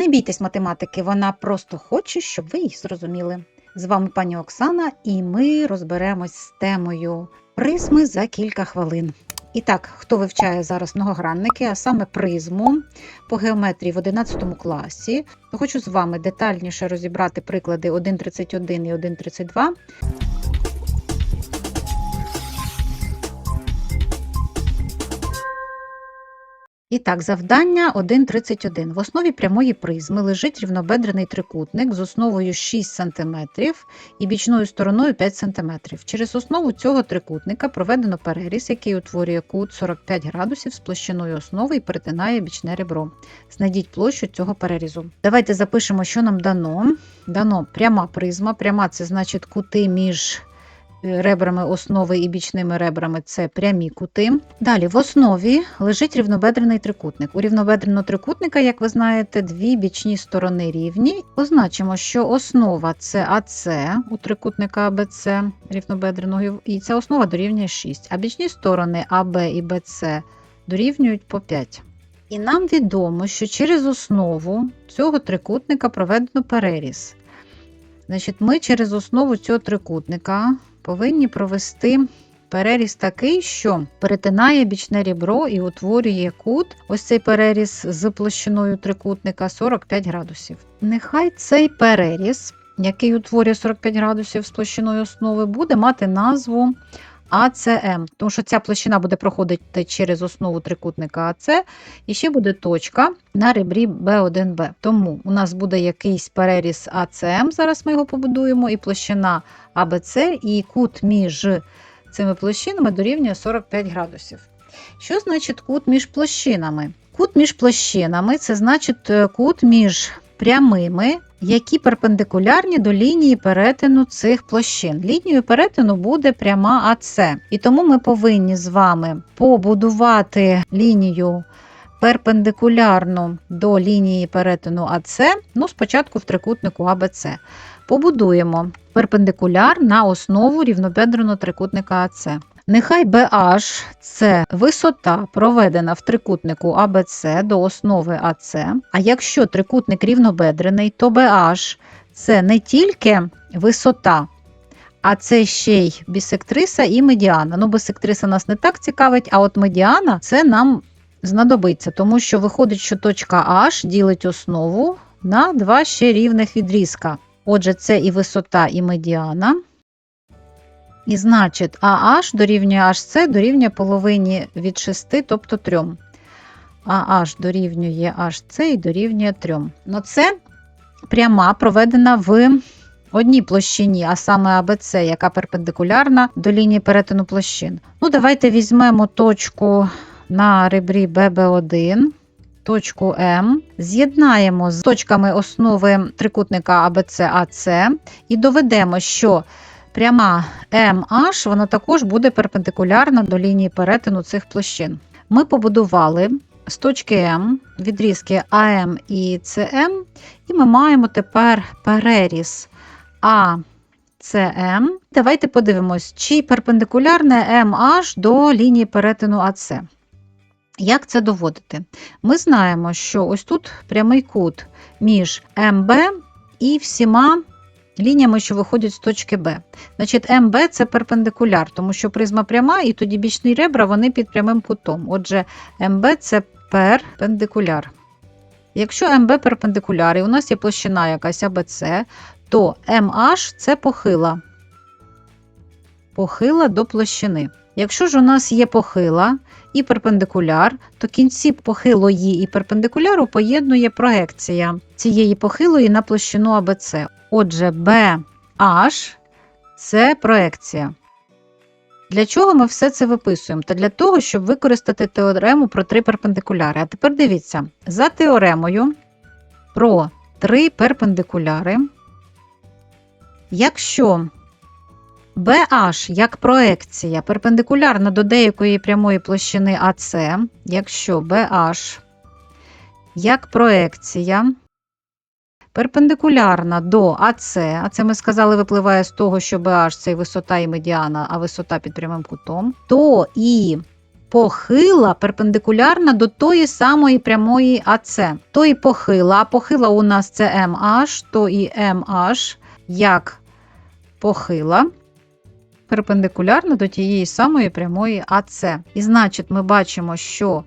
Не бійтесь математики, вона просто хоче, щоб ви їх зрозуміли. З вами пані Оксана, і ми розберемось з темою призми за кілька хвилин. І так, хто вивчає зараз многогранники, а саме призму по геометрії в 11 класі, то хочу з вами детальніше розібрати приклади 1.31 і 1.32. І так, завдання 1.31. В основі прямої призми лежить рівнобедрений трикутник з основою 6 см і бічною стороною 5 см. Через основу цього трикутника проведено переріз, який утворює кут 45 градусів з площиною основи і перетинає бічне ребро. Знайдіть площу цього перерізу. Давайте запишемо, що нам дано. Дано пряма призма. Пряма це значить кути між ребрами основи і бічними ребрами це прямі кути. Далі в основі лежить рівнобедрений трикутник. У рівнобедреного трикутника, як ви знаєте, дві бічні сторони рівні. Позначимо, що основа це АС у трикутника АБЦ рівнобедреного, і ця основа дорівнює 6, а бічні сторони АБ і БЦ дорівнюють по 5. І нам відомо, що через основу цього трикутника проведено переріз. Значить, ми через основу цього трикутника повинні провести переріз такий, що перетинає бічне рібро і утворює кут. Ось цей переріз з площиною трикутника 45 градусів. Нехай цей переріз, який утворює 45 градусів з площиною основи, буде мати назву АЦМ, тому що ця площина буде проходити через основу трикутника АЦ, і ще буде точка на ребрі B1B. Тому у нас буде якийсь переріз АЦМ, зараз ми його побудуємо, і площина АБЦ, і кут між цими площинами дорівнює 45 градусів. Що значить кут між площинами? Кут між площинами це значить е, кут між прямими, які перпендикулярні до лінії перетину цих площин. Лінією перетину буде пряма АЦ. І тому ми повинні з вами побудувати лінію перпендикулярну до лінії перетину АЦ, ну, спочатку в трикутнику АБЦ. Побудуємо перпендикуляр на основу рівнобедреного трикутника АЦ. Нехай BH – це висота, проведена в трикутнику ABC до основи АЦ. А якщо трикутник рівнобедрений, то BH – це не тільки висота, а це ще й бісектриса і медіана. Ну, бісектриса нас не так цікавить, а от медіана це нам знадобиться, тому що виходить, що точка H ділить основу на два ще рівних відрізка. Отже, це і висота, і медіана. І значить, AH дорівнює HC дорівнює половині від 6, тобто 3. А дорівнює HC і дорівнює 3. Ну, це пряма проведена в одній площині, а саме ABC, яка перпендикулярна до лінії перетину площин. Ну, Давайте візьмемо точку на ребрі BB1. Точку М з'єднаємо з точками основи трикутника ABC AC і доведемо, що Пряма MH вона також буде перпендикулярна до лінії перетину цих площин. Ми побудували з точки М відрізки АМ і СМ, і ми маємо тепер переріз АЦМ. Давайте подивимось, чи перпендикулярне MH до лінії перетину АЦ. Як це доводити? Ми знаємо, що ось тут прямий кут між МБ і всіма лініями, що виходять з точки Б. Значить, МБ це перпендикуляр, тому що призма пряма, і тоді бічні ребра вони під прямим кутом. Отже, МБ це перпендикуляр. Якщо МБ перпендикуляр, і у нас є площина якась АБЦ, то МH це похила. Похила до площини. Якщо ж у нас є похила і перпендикуляр, то кінці похилої і перпендикуляру поєднує проекція цієї похилої на площину АБЦ. Отже, BH це проекція. Для чого ми все це виписуємо? Та для того, щоб використати теорему про три перпендикуляри. А тепер дивіться, за теоремою про три перпендикуляри, якщо BH як проекція перпендикулярна до деякої прямої площини АС, якщо BH як проекція перпендикулярна до АС, а це ми сказали, випливає з того, що BH це і висота і медіана, а висота під прямим кутом, то і похила перпендикулярна до тої самої прямої АЦ. То і похила, а похила у нас це MH, то і MH як похила перпендикулярна до тієї самої прямої АЦ. І значить, ми бачимо, що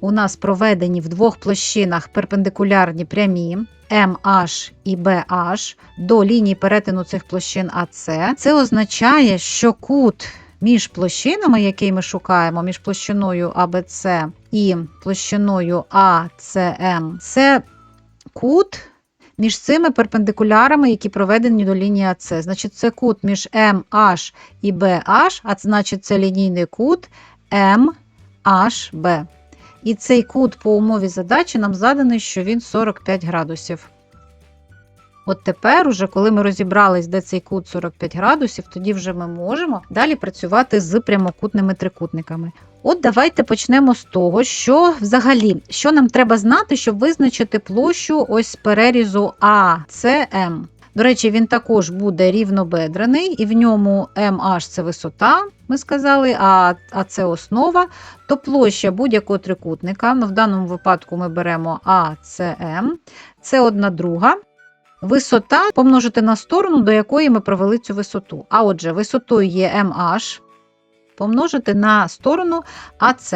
у нас проведені в двох площинах перпендикулярні прямі MH і BH до лінії перетину цих площин АЦ. Це означає, що кут між площинами, який ми шукаємо, між площиною АБЦ і площиною АЦМ, це кут між цими перпендикулярами, які проведені до лінії АЦ. Значить, це кут між MH і BH, а значить це лінійний кут MHB. І цей кут по умові задачі нам заданий, що він 45 градусів. От тепер, уже, коли ми розібрались, де цей кут 45 градусів, тоді вже ми можемо далі працювати з прямокутними трикутниками. От давайте почнемо з того, що взагалі, що нам треба знати, щоб визначити площу ось перерізу АЦМ. До речі, він також буде рівнобедрений, і в ньому MH це висота, ми сказали, а, а це основа. То площа будь-якого трикутника, ну в даному випадку ми беремо АЦМ, це одна друга. Висота помножити на сторону, до якої ми провели цю висоту. А отже, висотою є MH помножити на сторону АЦ.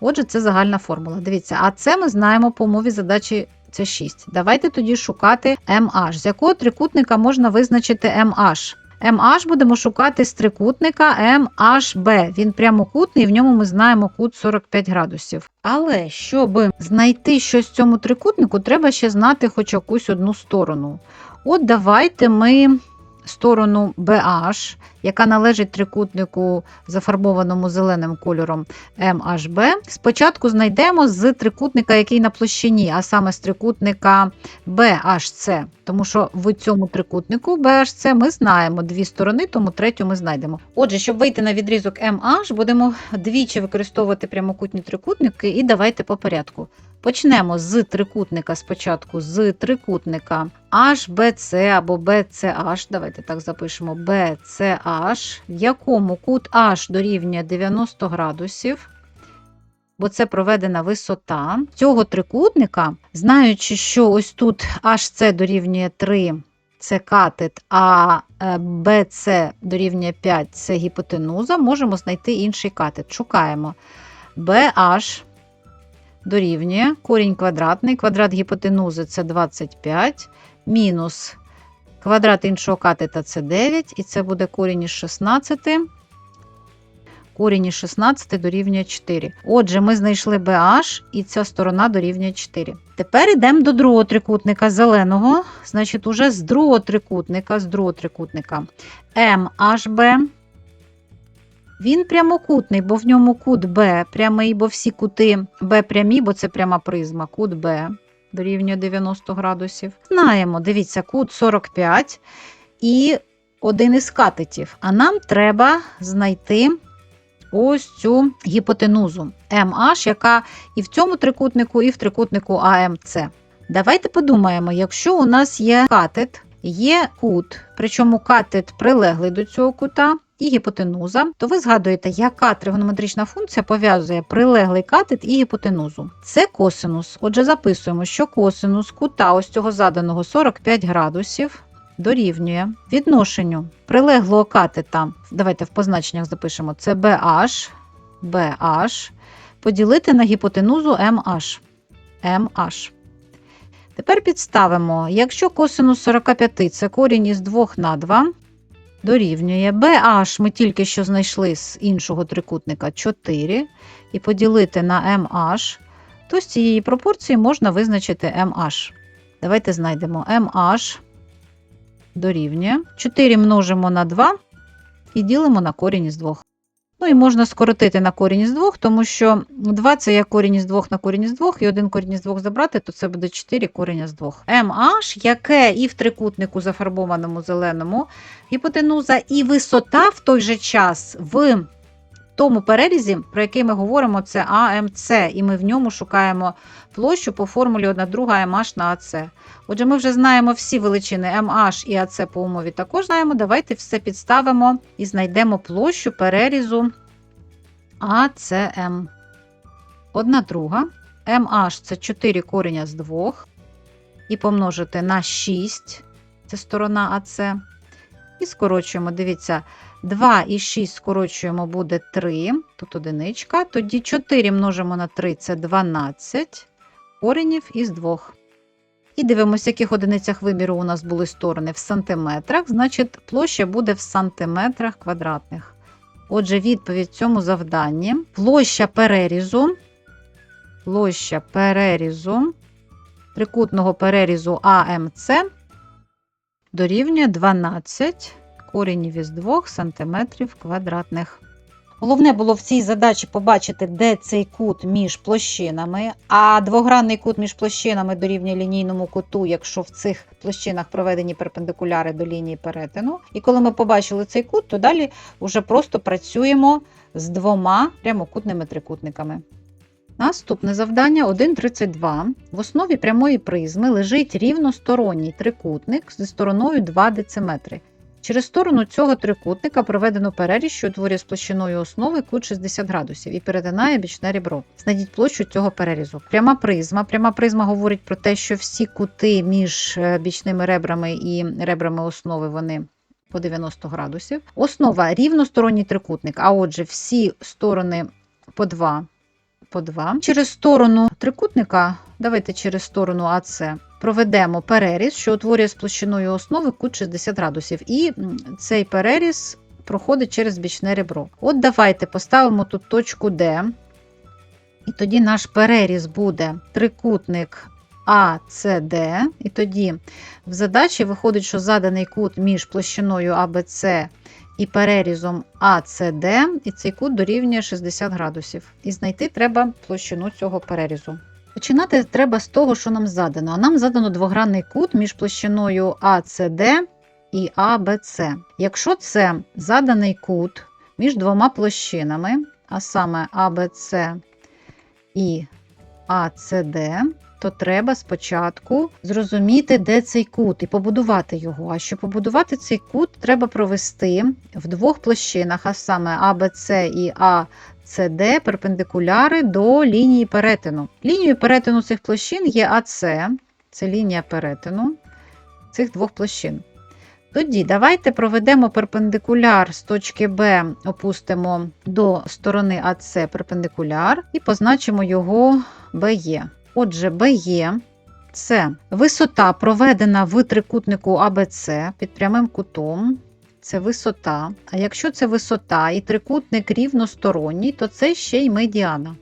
Отже, це загальна формула. Дивіться, АЦ ми знаємо по умові задачі це 6. Давайте тоді шукати MH. З якого трикутника можна визначити MH? MH будемо шукати з трикутника MHB. Він прямокутний, і в ньому ми знаємо кут 45 градусів. Але щоб знайти щось в цьому трикутнику, треба ще знати хоч якусь одну сторону. От давайте ми сторону BH, яка належить трикутнику, зафарбованому зеленим кольором MHB. Спочатку знайдемо з трикутника, який на площині, а саме з трикутника BHC. Тому що в цьому трикутнику BHC ми знаємо дві сторони, тому третю ми знайдемо. Отже, щоб вийти на відрізок MH, будемо двічі використовувати прямокутні трикутники, і давайте по порядку. Почнемо з трикутника спочатку, з трикутника HBC або BCH. Давайте так запишемо BCH, в якому кут H дорівнює 90 градусів. Бо це проведена висота цього трикутника, знаючи, що ось тут HC дорівнює 3, це катет, а BC дорівнює 5 це гіпотенуза, можемо знайти інший катет. Шукаємо BH дорівнює корінь квадратний, квадрат гіпотенузи це 25, мінус квадрат іншого катета це 9, і це буде корінь із 16. Корінь із 16 дорівнює 4. Отже, ми знайшли BH, і ця сторона дорівнює 4. Тепер йдемо до другого трикутника зеленого. Значить, уже з другого трикутника, з другого трикутника MHB. Він прямокутний, бо в ньому кут Б прямий, бо всі кути Б прямі, бо це пряма призма. Кут Б дорівнює 90 градусів. Знаємо, дивіться, кут 45 і один із катетів. А нам треба знайти ось цю гіпотенузу MH, яка і в цьому трикутнику, і в трикутнику АМЦ. Давайте подумаємо, якщо у нас є катет, є кут, причому катет прилеглий до цього кута і гіпотенуза, то ви згадуєте, яка тригонометрична функція пов'язує прилеглий катет і гіпотенузу. Це косинус. Отже, записуємо, що косинус кута ось цього заданого 45 градусів дорівнює відношенню прилеглого катета. Давайте в позначеннях запишемо це BH, BH, поділити на гіпотенузу MH. MH. Тепер підставимо, якщо косинус 45 це корінь із 2 на 2, дорівнює BH ми тільки що знайшли з іншого трикутника 4, і поділити на MH, то з цієї пропорції можна визначити MH. Давайте знайдемо MH дорівнює 4 множимо на 2 і ділимо на корінь із 2. Ну і можна скоротити на корінь із 2, тому що 2 це як корінь із 2 на корінь із 2, і один корінь із 2 забрати, то це буде 4 корінь з 2. MH, яке і в трикутнику зафарбованому зеленому гіпотенуза, і висота в той же час в тому перерізі, про який ми говоримо, це АМЦ, і ми в ньому шукаємо площу по формулі 1 друга MH на АЦ. Отже, ми вже знаємо всі величини MH і АЦ по умові також знаємо. Давайте все підставимо і знайдемо площу перерізу АЦМ. Одна друга. MH це 4 кореня з 2. І помножити на 6. Це сторона АЦ. І скорочуємо, дивіться, 2 і 6 скорочуємо буде 3. Тут одиничка. Тоді 4 множимо на 3 це 12 коренів із 2. І дивимося, яких одиницях виміру у нас були сторони в сантиметрах, значить площа буде в сантиметрах квадратних. Отже, відповідь цьому завданні. Площа перерізу, площа перерізу, трикутного перерізу АМЦ дорівнює 12 коренів із 2 см квадратних. Головне було в цій задачі побачити, де цей кут між площинами, а двогранний кут між площинами дорівнює лінійному куту, якщо в цих площинах проведені перпендикуляри до лінії перетину. І коли ми побачили цей кут, то далі вже просто працюємо з двома прямокутними трикутниками. Наступне завдання 1.32. В основі прямої призми лежить рівносторонній трикутник зі стороною 2 дециметри. Через сторону цього трикутника проведено переріз, що утворює з площиною основи кут 60 градусів і перетинає бічне ребро. Знайдіть площу цього перерізу. Пряма призма. Пряма призма говорить про те, що всі кути між е, бічними ребрами і ребрами основи вони по 90 градусів. Основа рівносторонній трикутник, а отже, всі сторони по 2 по 2. Через сторону трикутника, давайте через сторону АЦ, проведемо переріз, що утворює з площиною основи кут 60 градусів. І цей переріз проходить через бічне ребро. От давайте поставимо тут точку Д. І тоді наш переріз буде трикутник АЦД. І тоді в задачі виходить, що заданий кут між площиною АБЦ і перерізом АЦД, і цей кут дорівнює 60 градусів. І знайти треба площину цього перерізу. Починати треба з того, що нам задано. А нам задано двогранний кут між площиною АЦД і АБЦ. Якщо це заданий кут між двома площинами, а саме АБЦ і АЦД, то треба спочатку зрозуміти, де цей кут, і побудувати його. А щоб побудувати цей кут, треба провести в двох площинах, а саме АБЦ і АЦД, перпендикуляри до лінії перетину. Лінією перетину цих площин є АЦ, це лінія перетину цих двох площин. Тоді давайте проведемо перпендикуляр з точки Б, опустимо до сторони АЦ перпендикуляр і позначимо його БЕ. Отже, БЕ це висота, проведена в трикутнику АБЦ під прямим кутом. Це висота. А якщо це висота і трикутник рівносторонній, то це ще й медіана.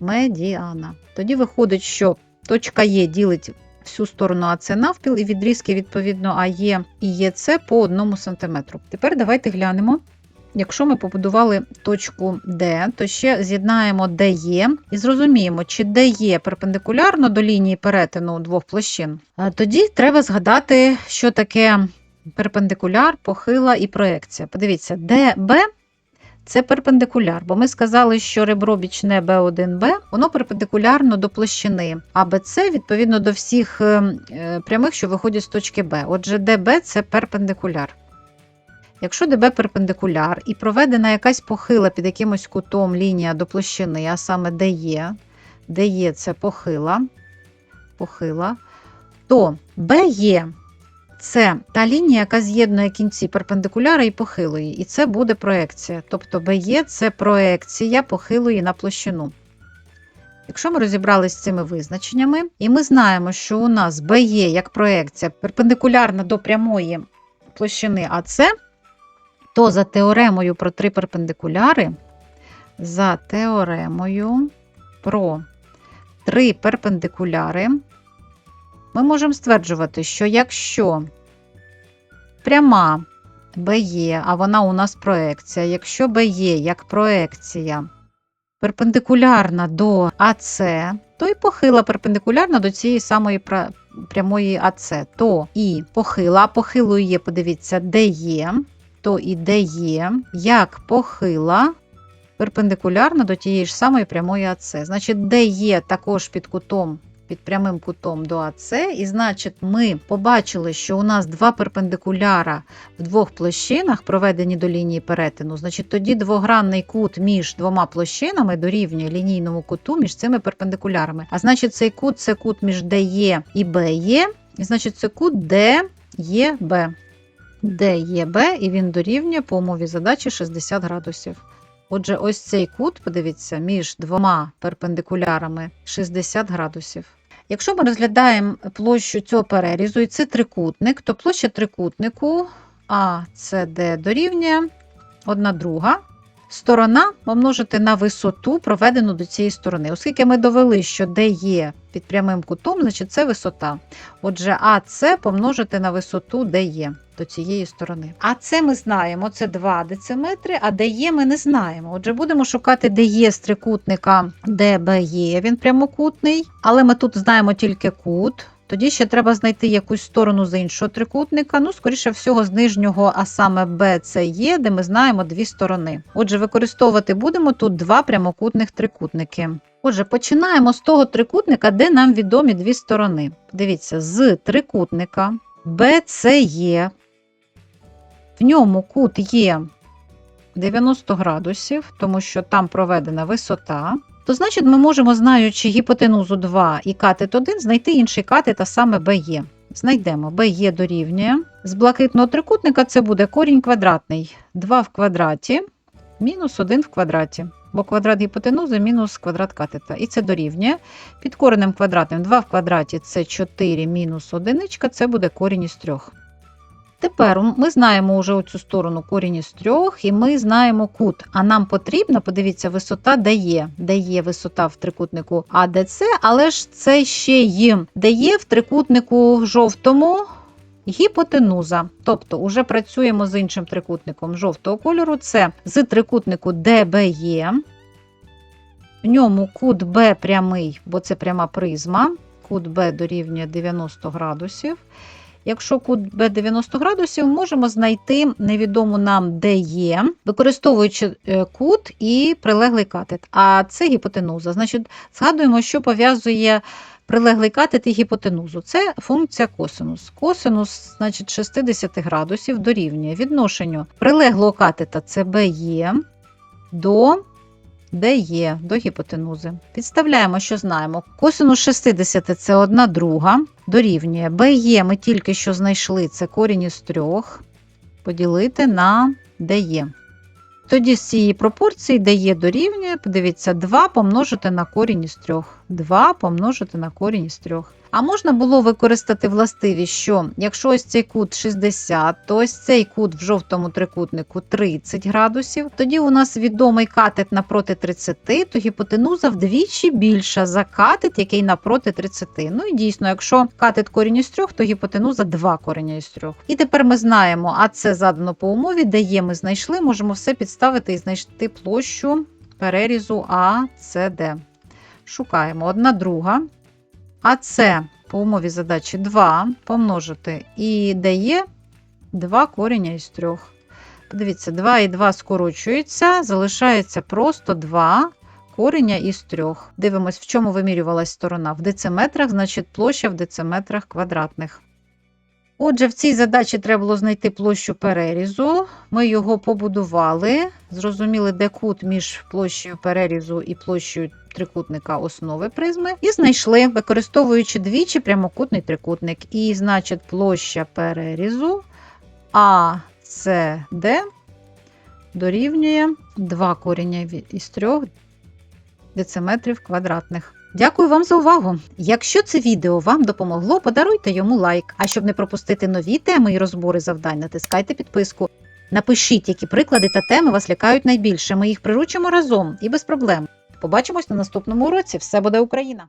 Медіана. Тоді виходить, що точка Е ділить всю сторону АЦ навпіл, і відрізки, відповідно, АЕ і ЄЦ по 1 см. Тепер давайте глянемо. Якщо ми побудували точку D, то ще з'єднаємо DE і зрозуміємо, чи DE перпендикулярно до лінії перетину двох площин. Тоді треба згадати, що таке перпендикуляр, похила і проекція. Подивіться, DB це перпендикуляр, бо ми сказали, що ребро бічне B1B, воно перпендикулярно до площини, а BC відповідно до всіх е, е, прямих, що виходять з точки B. Отже, DB це перпендикуляр. Якщо ДБ перпендикуляр і проведена якась похила під якимось кутом лінія до площини, а саме ДЕ, ДЕ це похила, похила, то БЕ це та лінія, яка з'єднує кінці перпендикуляра і похилої, і це буде проекція. Тобто БЕ це проекція похилої на площину. Якщо ми розібралися з цими визначеннями, і ми знаємо, що у нас БЕ як проекція перпендикулярна до прямої площини АЦ, то за теоремою про три перпендикуляри, за теоремою про три перпендикуляри, ми можемо стверджувати, що якщо пряма BE, а вона у нас проекція, якщо BE як проекція перпендикулярна до АЦ, то і похила перпендикулярна до цієї самої прямої АЦ, то і похила, а похилою є, подивіться, де є, то і де є, як похила перпендикулярна до тієї ж самої прямої АЦ. Значить, де є також під кутом під прямим кутом до АС, і значить, ми побачили, що у нас два перпендикуляра в двох площинах, проведені до лінії перетину. Значить, тоді двогранний кут між двома площинами дорівнює лінійному куту між цими перпендикулярами. А значить, цей кут це кут між ДЕ і БЕ, і значить, це кут ДЕБ. ДЕБ, і він дорівнює по умові задачі 60 градусів. Отже, ось цей кут, подивіться, між двома перпендикулярами 60 градусів. Якщо ми розглядаємо площу цього перерізу, і це трикутник, то площа трикутнику ACD дорівнює 1 друга. Сторона помножити на висоту, проведену до цієї сторони. Оскільки ми довели, що де є під прямим кутом, значить це висота. Отже, АС помножити на висоту, де є до цієї сторони. А це ми знаємо, це 2 дециметри, а де є, ми не знаємо. Отже, будемо шукати, де є з трикутника, ДБЄ, він прямокутний, але ми тут знаємо тільки кут. Тоді ще треба знайти якусь сторону з іншого трикутника. Ну, скоріше всього, з нижнього, а саме є, де ми знаємо дві сторони. Отже, використовувати будемо тут два прямокутних трикутники. Отже, починаємо з того трикутника, де нам відомі дві сторони. Дивіться, з трикутника BCE, в ньому кут є 90 градусів, тому що там проведена висота. То значить, ми можемо, знаючи гіпотенузу 2 і катет 1, знайти інший катет, а саме BE. Знайдемо BE дорівнює. З блакитного трикутника це буде корінь квадратний. 2 в квадраті мінус 1 в квадраті. Бо квадрат гіпотенузи мінус квадрат катета. І це дорівнює. Під коренем квадратним 2 в квадраті це 4 мінус 1, це буде корінь із 3. Тепер ми знаємо вже оцю сторону корінь із 3, і ми знаємо кут. А нам потрібна, подивіться, висота де є. Де є висота в трикутнику АДЦ, але ж це ще й де є в трикутнику жовтому гіпотенуза. Тобто, уже працюємо з іншим трикутником жовтого кольору. Це з трикутнику ДБЄ. В ньому кут Б прямий, бо це пряма призма. Кут Б дорівнює 90 градусів. Якщо кут Б 90 градусів, можемо знайти невідому нам де є, використовуючи е, кут і прилеглий катет. А це гіпотенуза. Значить, згадуємо, що пов'язує прилеглий катет і гіпотенузу. Це функція косинус. Косинус, значить, 60 градусів дорівнює відношенню прилеглого катета це BE до DE, до гіпотенузи. Підставляємо, що знаємо. Косинус 60 це 1 друга, дорівнює БЕ ми тільки що знайшли, це корінь із трьох. поділити на DE. Тоді з цієї пропорції DE дорівнює, подивіться, 2 помножити на корінь із 3. 2 помножити на корінь із 3. А можна було використати властивість, що якщо ось цей кут 60, то ось цей кут в жовтому трикутнику 30 градусів. Тоді у нас відомий катет напроти 30, то гіпотенуза вдвічі більша за катет, який напроти 30. Ну і дійсно, якщо катет корінь із 3, то гіпотенуза 2 кореня із 3. І тепер ми знаємо, а це задано по умові, де є, ми знайшли, можемо все підставити і знайти площу перерізу ACD. Шукаємо одна друга. А це по умові задачі 2 помножити і дає 2 коріння із 3. Подивіться, 2 і 2 скорочуються, залишається просто 2 кореня із 3. Дивимось, в чому вимірювалась сторона. В дециметрах, значить площа в дециметрах квадратних. Отже, в цій задачі треба було знайти площу перерізу. Ми його побудували, зрозуміли, де кут між площею перерізу і площею трикутника основи призми, і знайшли, використовуючи двічі прямокутний трикутник. І, значить, площа перерізу АСД дорівнює 2 коріння із 3 дециметрів квадратних. Дякую вам за увагу! Якщо це відео вам допомогло, подаруйте йому лайк. А щоб не пропустити нові теми і розбори завдань, натискайте підписку. Напишіть, які приклади та теми вас лякають найбільше. Ми їх приручимо разом і без проблем. Побачимось на наступному уроці. Все буде Україна!